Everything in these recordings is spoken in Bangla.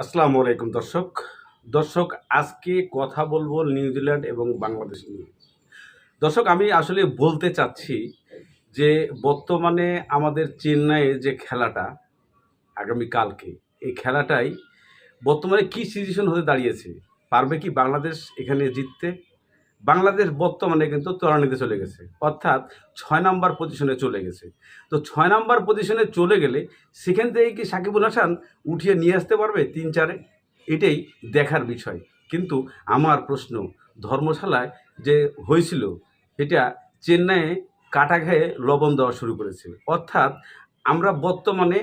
আসসালামু আলাইকুম, দর্শক। দর্শক, আজকে কথা বলব নিউজিল্যান্ড এবং বাংলাদেশ নিয়ে। দর্শক, আমি আসলে বলতে চাচ্ছি যে বর্তমানে আমাদের চেন্নাইয়ে যে খেলাটা আগামীকালকে এই খেলাটাই বর্তমানে কি সিচুয়েশন হতে দাঁড়িয়েছে? পারবে কি বাংলাদেশ এখানে জিততে? বাংলাদেশ বর্তমানে কিন্তু ত্বরান্বিতে চলে গেছে। অর্থাৎ ছয় নম্বর পজিশনে চলে গেছে। তো ছয় নম্বর পজিশনে চলে গেলে সেখান থেকে কি সাকিবুল হাসান উঠিয়ে নিয়ে আসতে পারবে তিন চারে? এটাই দেখার বিষয়। কিন্তু আমার প্রশ্ন, ধর্মশালায় যে হয়েছিল, এটা চেন্নাইয়ে কাটা খেয়ে লবণ দেওয়া শুরু করেছে। অর্থাৎ আমরা বর্তমানে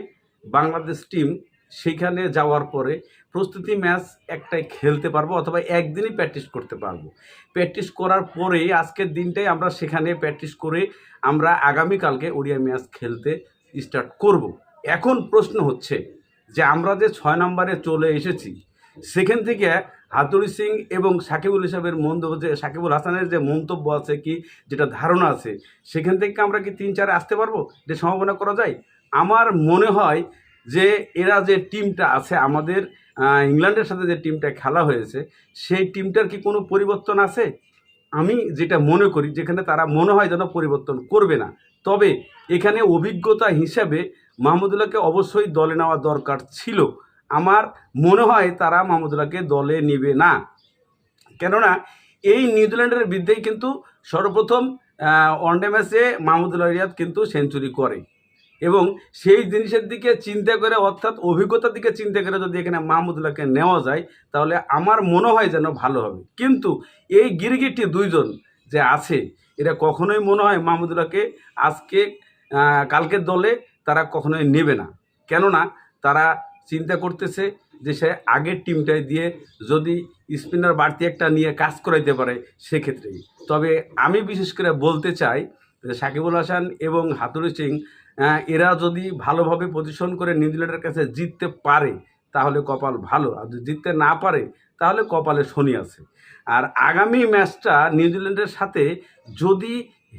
বাংলাদেশ টিম সেখানে যাওয়ার পরে প্রস্তুতি ম্যাচ একটাই খেলতে পারব অথবা একদিনই প্র্যাকটিস করতে পারব। প্র্যাকটিস করার পরে আজকের দিনটাই আমরা সেখানে প্র্যাকটিস করে আমরা আগামীকালকে ওড়িয়া ম্যাচ খেলতে স্টার্ট করব। এখন প্রশ্ন হচ্ছে যে আমরা যে ছয় নম্বরে চলে এসেছি, সেখান থেকে হাতুড়ি সিং এবং সাকিবুল হিসাবের মন্তব্য যে সাকিবুল হাসানের যে মন্তব্য আছে কি, যেটা ধারণা আছে, সেখান থেকে আমরা কি তিন চারে আসতে পারব? যে সম্ভাবনা করা যায়? আমার মনে হয় যে এরা যে টিমটা আছে আমাদের ইংল্যান্ডের সাথে যে টিমটা খেলা হয়েছে, সেই টিমটার কি কোনো পরিবর্তন আছে? আমি যেটা মনে করি, যেখানে তারা মনে হয় যেন পরিবর্তন করবে না। তবে এখানে অভিজ্ঞতা হিসাবে মাহমুদুল্লাহকে অবশ্যই দলে নেওয়া দরকার ছিল। আমার মনে হয় তারা মাহমুদুল্লাহকে দলে নেবে না। কেননা, এই নিউজিল্যান্ডের বিরুদ্ধেই কিন্তু সর্বপ্রথম ওয়ানডে ম্যাচে মাহমুদুল্লাহ রিয়াদ কিন্তু সেঞ্চুরি করে। এবং সেই জিনিসের দিকে চিন্তা করে, অর্থাৎ অভিজ্ঞতার দিকে চিন্তা করে যদি এখানে মাহমুদুল্লাহকে নেওয়া যায়, তাহলে আমার মনে হয় যেন ভালো হবে। কিন্তু এই গিরগিটি দুইজন যে আছে এটা কখনোই মনে হয় মাহমুদুল্লাহকে আজকে কালকের দলে তারা কখনোই নেবে না। কেননা তারা চিন্তা করতেছে যে সে আগের টিমটায় দিয়ে যদি স্পিনার বাড়তি একটা নিয়ে কাজ করাইতে পারে, সেক্ষেত্রেই। তবে আমি বিশেষ করে বলতে চাই সাকিবুল হাসান এবং হাতুরি সিং এরা যদি ভালোভাবে পজিশন করে নিউজিল্যান্ডের কাছে জিততে পারে, তাহলে কপাল ভালো। আর যদি জিততে না পারে, তাহলে কপালে শনি আছে। আর আগামী ম্যাচটা নিউজিল্যান্ডের সাথে যদি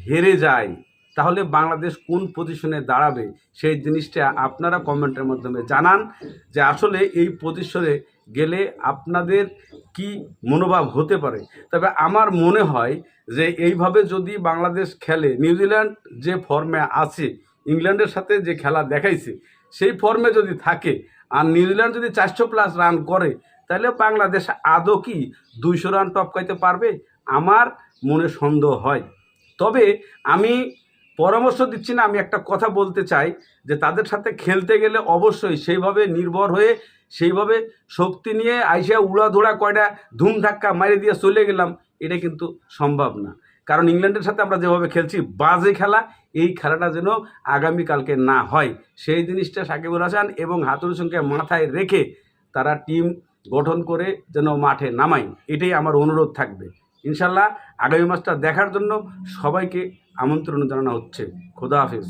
হেরে যায়, তাহলে বাংলাদেশ কোন পজিশনে দাঁড়াবে, সেই জিনিসটা আপনারা কমেন্টের মাধ্যমে জানান যে আসলে এই পজিশনে গেলে আপনাদের কি মনোভাব হতে পারে? তবে আমার মনে হয় যে এইভাবে যদি বাংলাদেশ খেলে নিউজিল্যান্ড যে ফর্মে আছে, ইংল্যান্ডের সাথে যে খেলা দেখাইছে, সেই ফর্মে যদি থাকে আর নিউজিল্যান্ড যদি চারশো প্লাস রান করে, তাহলে বাংলাদেশ আদৌ কি দুইশো রান টপকাইতে পারবে? আমার মনে সন্দেহ হয়। তবে আমি পরামর্শ দিচ্ছি না, আমি একটা কথা বলতে চাই যে তাদের সাথে খেলতে গেলে অবশ্যই সেইভাবে নির্ভর হয়ে সেইভাবে শক্তি নিয়ে আইসা উড়াধুড়া কয়টা ধুম ধাক্কা মারি দিয়ে চলে গেলাম, এটা কিন্তু সম্ভব না। কারণ ইংল্যান্ডের সাথে আমরা যেভাবে খেলছি, বাজে খেলা, এই খেলাটা যেন আগামীকালকে না হয়। সেই জিনিসটা সাকিবুল হাসান এবং হাতুর সঙ্গে মাথায় রেখে তারা টিম গঠন করে যেন মাঠে নামায়, এটাই আমার অনুরোধ থাকবে। ইনশাল্লাহ আগামী মাসটা দেখার জন্য সবাইকে আমন্ত্রণ জানানো হচ্ছে। খোদা হাফিজ।